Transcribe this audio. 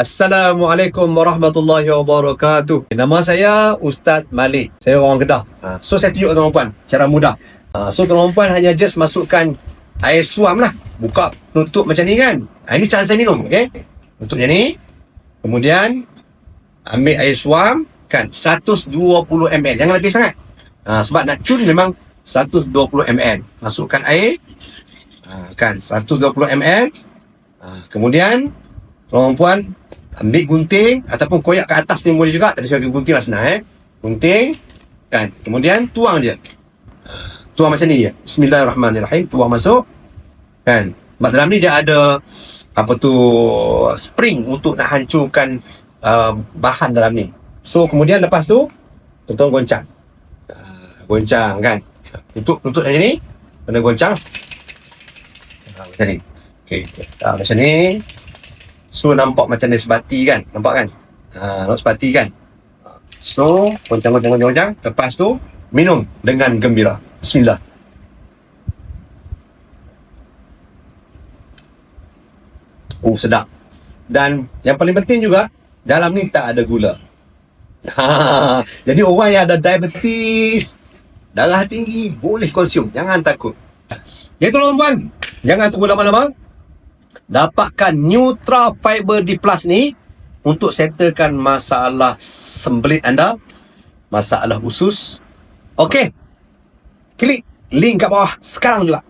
Assalamualaikum warahmatullahi wabarakatuh. Nama saya Ustaz Malik. Saya orang Kedah. Ha, so saya tunjuk tuan puan cara mudah. Ha, so tuan puan hanya just masukkan air suam lah. Buka tutup macam ni kan. Ha, ini cara saya minum. Okay? Tutup macam ni. Kemudian ambil air suam kan 120 ml. Jangan lebih sangat. Sebab nak cun memang 120 ml. Masukkan air. Kan 120 ml. Kemudian Tuan puan ambil gunting ataupun koyak ke atas ni boleh juga. Saya bagi gunting lah senang eh. Gunting kan. Kemudian tuang je. Tuang macam ni je. Bismillahirrahmanirrahim. Tuang masuk. Kan. Sebab dalam ni dia ada apa tu spring untuk nak hancurkan uh, bahan dalam ni. So kemudian lepas tu tuan goncang. Uh, goncang kan. Tutup tutup macam ni. Kena goncang. Ha, macam ni. Okey. Ha, macam ni. So nampak macam dia sebati kan? Nampak kan? Ha, Nampak sebati kan? So Goncang goncang goncang goncang Lepas tu Minum dengan gembira. Bismillah. Oh sedap. Dan yang paling penting juga Dalam ni tak ada gula. Ha, Jadi orang yang ada diabetes Darah tinggi Boleh konsum Jangan takut. Jadi tuan-tuan Jangan tunggu lama-lama dapatkan Nutra Fiber D Plus ni untuk settlekan masalah sembelit anda, masalah usus. Okey. Klik link kat bawah sekarang juga.